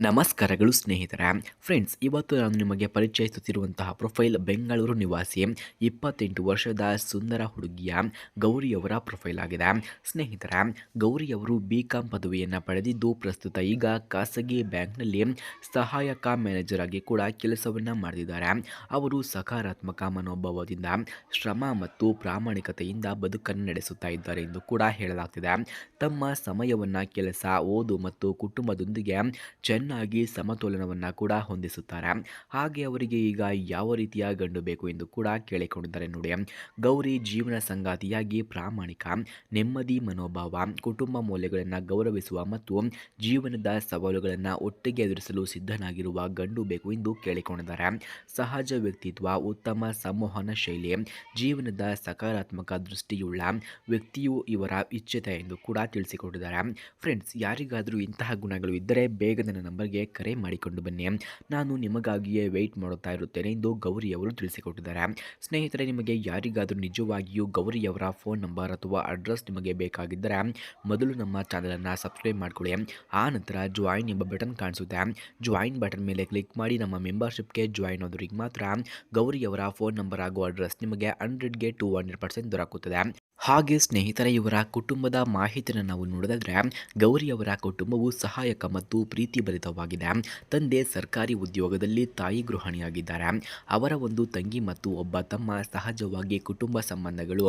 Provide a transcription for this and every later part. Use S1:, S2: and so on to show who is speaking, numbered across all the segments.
S1: ನಮಸ್ಕಾರಗಳು ಸ್ನೇಹಿತರೆ. ಫ್ರೆಂಡ್ಸ್ ಇವತ್ತು ನಾನು ನಿಮಗೆ ಪರಿಚಯಿಸುತ್ತಿರುವಂತಹ ಪ್ರೊಫೈಲ್ ಬೆಂಗಳೂರು ನಿವಾಸಿ, ಇಪ್ಪತ್ತೆಂಟು ವರ್ಷದ ಸುಂದರ ಹುಡುಗಿಯ ಗೌರಿಯವರ ಪ್ರೊಫೈಲ್ ಆಗಿದೆ. ಸ್ನೇಹಿತರೆ ಗೌರಿಯವರು ಬಿ ಕಾಂ ಪದವಿಯನ್ನು ಪಡೆದಿದ್ದು ಪ್ರಸ್ತುತ ಈಗ ಖಾಸಗಿ ಬ್ಯಾಂಕ್ನಲ್ಲಿ ಸಹಾಯಕ ಮ್ಯಾನೇಜರ್ ಆಗಿ ಕೂಡ ಕೆಲಸವನ್ನು ಮಾಡಿದ್ದಾರೆ ಅವರು ಸಕಾರಾತ್ಮಕ ಮನೋಭಾವದಿಂದ ಶ್ರಮ ಮತ್ತು ಪ್ರಾಮಾಣಿಕತೆಯಿಂದ ಬದುಕನ್ನು ನಡೆಸುತ್ತಾ ಇದ್ದಾರೆ ಎಂದು ಕೂಡ ಹೇಳಲಾಗ್ತಿದೆ. ತಮ್ಮ ಸಮಯವನ್ನು ಕೆಲಸ, ಓದು ಮತ್ತು ಕುಟುಂಬದೊಂದಿಗೆ ಚೆನ್ನಾಗಿ ಸಮತೋಲನವನ್ನು ಕೂಡ ಹೊಂದಿಸುತ್ತಾರೆ. ಹಾಗೆ ಅವರಿಗೆ ಈಗ ಯಾವ ರೀತಿಯ ಗಂಡು ಬೇಕು ಎಂದು ಕೂಡ ಕೇಳಿಕೊಂಡಿದ್ದಾರೆ ನೋಡಿ. ಗೌರಿ ಜೀವನ ಸಂಗಾತಿಯಾಗಿ ಪ್ರಾಮಾಣಿಕ, ನೆಮ್ಮದಿ, ಮನೋಭಾವ, ಕುಟುಂಬ ಮೌಲ್ಯಗಳನ್ನು ಗೌರವಿಸುವ ಮತ್ತು ಜೀವನದ ಸವಾಲುಗಳನ್ನು ಒಟ್ಟಿಗೆ ಎದುರಿಸಲು ಸಿದ್ಧನಾಗಿರುವ ಗಂಡು ಬೇಕು ಎಂದು ಕೇಳಿಕೊಂಡಿದ್ದಾರೆ. ಸಹಜ ವ್ಯಕ್ತಿತ್ವ, ಉತ್ತಮ ಸಂವಹನ ಶೈಲಿ, ಜೀವನದ ಸಕಾರಾತ್ಮಕ ದೃಷ್ಟಿಯುಳ್ಳ ವ್ಯಕ್ತಿಯು ಇವರ ಇಚ್ಛತೆ ಎಂದು ಕೂಡ ತಿಳಿಸಿಕೊಂಡಿದ್ದಾರೆ. ಫ್ರೆಂಡ್ಸ್ ಯಾರಿಗಾದರೂ ಇಂತಹ ಗುಣಗಳು ಇದ್ದರೆ ಬೇಗನೆ ನನ್ನ ನಂಬರ್ಗೆ ಕರೆ ಮಾಡಿಕೊಂಡು ಬನ್ನಿ. ನಾನು ನಿಮಗಾಗಿಯೇ ವೆಯ್ಟ್ ಮಾಡುತ್ತಾ ಇರುತ್ತೇನೆ ಎಂದು ಗೌರಿ ಅವರು ತಿಳಿಸಿಕೊಟ್ಟಿದ್ದಾರೆ. ಸ್ನೇಹಿತರೆ, ನಿಮಗೆ ಯಾರಿಗಾದರೂ ನಿಜವಾಗಿಯೂ ಗೌರಿಯವರ ಫೋನ್ ನಂಬರ್ ಅಥವಾ ಅಡ್ರೆಸ್ ನಿಮಗೆ ಬೇಕಾಗಿದ್ದರೆ ಮೊದಲು ನಮ್ಮ ಚಾನಲನ್ನು ಸಬ್ಸ್ಕ್ರೈಬ್ ಮಾಡಿಕೊಳ್ಳಿ. ಆ ನಂತರ ಜಾಯಿನ್ ಎಂಬ ಬಟನ್ ಕಾಣಿಸುತ್ತೆ. ಜಾಯಿನ್ ಬಟನ್ ಮೇಲೆ ಕ್ಲಿಕ್ ಮಾಡಿ ನಮ್ಮ ಮೆಂಬರ್ಶಿಪ್ಗೆ ಜಾಯಿನ್ ಆದವರಿಗೆ ಮಾತ್ರ ಗೌರಿಯವರ ಫೋನ್ ನಂಬರ್ ಹಾಗೂ ಅಡ್ರೆಸ್ ನಿಮಗೆ ಹಂಡ್ರೆಡ್ಗೆ ಟು ಹಂಡ್ರೆಡ್ ಪರ್ಸೆಂಟ್ ದೊರಕುತ್ತದೆ. ಹಾಗೆ ಸ್ನೇಹಿತರ ಇವರ ಕುಟುಂಬದ ಮಾಹಿತಿಯನ್ನು ನಾವು ಗೌರಿ ಗೌರಿಯವರ ಕುಟುಂಬವು ಸಹಾಯಕ ಮತ್ತು ಪ್ರೀತಿಭರಿತವಾಗಿದೆ. ತಂದೆ ಸರ್ಕಾರಿ ಉದ್ಯೋಗದಲ್ಲಿ ತಾಯಿ ಗೃಹಿಣಿಯಾಗಿದ್ದಾರೆ. ಅವರ ಒಂದು ತಂಗಿ ಮತ್ತು ಒಬ್ಬ ತಮ್ಮ ಸಹಜವಾಗಿ ಕುಟುಂಬ ಸಂಬಂಧಗಳು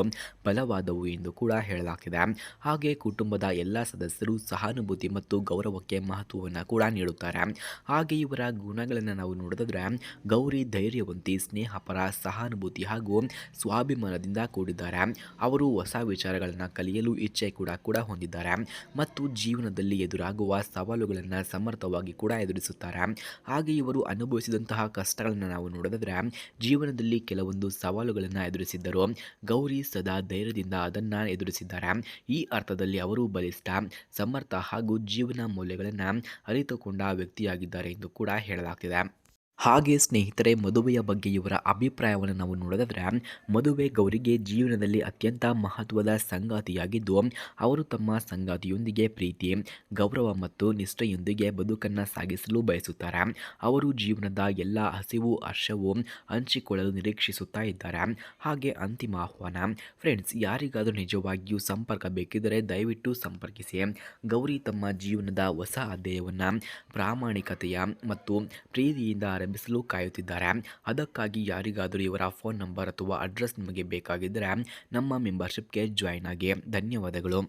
S1: ಬಲವಾದವು ಎಂದು ಕೂಡ ಹೇಳಲಾಗಿದೆ. ಹಾಗೆ ಕುಟುಂಬದ ಎಲ್ಲ ಸದಸ್ಯರು ಸಹಾನುಭೂತಿ ಮತ್ತು ಗೌರವಕ್ಕೆ ಮಹತ್ವವನ್ನು ಕೂಡ ನೀಡುತ್ತಾರೆ. ಹಾಗೆ ಇವರ ಗುಣಗಳನ್ನು ನಾವು ನೋಡಿದ್ರೆ ಗೌರಿ ಧೈರ್ಯವಂತಿ, ಸ್ನೇಹಪರ, ಸಹಾನುಭೂತಿ ಹಾಗೂ ಸ್ವಾಭಿಮಾನದಿಂದ ಕೂಡಿದ್ದಾರೆ. ಅವರು ಹೊಸ ವಿಚಾರಗಳನ್ನು ಕಲಿಯಲು ಇಚ್ಛೆ ಕೂಡ ಕೂಡ ಹೊಂದಿದ್ದಾರೆ. ಮತ್ತು ಜೀವನದಲ್ಲಿ ಎದುರಾಗುವ ಸವಾಲುಗಳನ್ನು ಸಮರ್ಥವಾಗಿ ಕೂಡ ಎದುರಿಸುತ್ತಾರೆ. ಹಾಗೆ ಇವರು ಅನುಭವಿಸಿದಂತಹ ಕಷ್ಟಗಳನ್ನು ನಾವು ನೋಡಿದ್ರೆ, ಜೀವನದಲ್ಲಿ ಕೆಲವೊಂದು ಸವಾಲುಗಳನ್ನು ಎದುರಿಸಿದ್ದರು. ಗೌರಿ ಸದಾ ಧೈರ್ಯದಿಂದ ಅದನ್ನು ಎದುರಿಸಿದ್ದಾರೆ. ಈ ಅರ್ಥದಲ್ಲಿ ಅವರು ಬಲಿಷ್ಠ, ಸಮರ್ಥ ಹಾಗೂ ಜೀವನ ಮೌಲ್ಯಗಳನ್ನು ಅರಿತುಕೊಂಡ ವ್ಯಕ್ತಿಯಾಗಿದ್ದಾರೆ ಎಂದು ಕೂಡ ಹೇಳಲಾಗ್ತಿದೆ. ಹಾಗೆ ಸ್ನೇಹಿತರೆ, ಮದುವೆಯ ಬಗ್ಗೆ ಇವರ ಅಭಿಪ್ರಾಯವನ್ನು ನಾವು ನೋಡೋದಾದರೆ ಮದುವೆ ಗೌರಿಗೆ ಜೀವನದಲ್ಲಿ ಅತ್ಯಂತ ಮಹತ್ವದ ಸಂಗಾತಿಯಾಗಿದ್ದು, ಅವರು ತಮ್ಮ ಸಂಗಾತಿಯೊಂದಿಗೆ ಪ್ರೀತಿ, ಗೌರವ ಮತ್ತು ನಿಷ್ಠೆಯೊಂದಿಗೆ ಬದುಕನ್ನು ಸಾಗಿಸಲು ಬಯಸುತ್ತಾರೆ. ಅವರು ಜೀವನದ ಎಲ್ಲ ಹಸಿವು, ಹರ್ಷವು ಹಂಚಿಕೊಳ್ಳಲು ನಿರೀಕ್ಷಿಸುತ್ತಾ ಇದ್ದಾರೆ. ಹಾಗೆ ಅಂತಿಮ ಆಹ್ವಾನ, ಫ್ರೆಂಡ್ಸ್, ಯಾರಿಗಾದರೂ ನಿಜವಾಗಿಯೂ ಸಂಪರ್ಕ ಬೇಕಿದ್ದರೆ ದಯವಿಟ್ಟು ಸಂಪರ್ಕಿಸಿ. ಗೌರಿ ತಮ್ಮ ಜೀವನದ ಹೊಸ ಅಧ್ಯಯವನ್ನು ಪ್ರಾಮಾಣಿಕತೆಯ ಮತ್ತು ಪ್ರೀತಿಯಿಂದ ಆರಂಭಿಸಲು ಕಾಯುತ್ತಿದ್ದಾರೆ. ಅದಕ್ಕಾಗಿ ಯಾರಿಗಾದರೂ ಇವರ ಫೋನ್ ನಂಬರ್ ಅಥವಾ ಅಡ್ರೆಸ್ ನಿಮಗೆ ಬೇಕಾಗಿದ್ದರೆ ನಮ್ಮ ಮೆಂಬರ್ಶಿಪ್ಗೆ ಜಾಯ್ನ್ ಆಗಿ. ಧನ್ಯವಾದಗಳು.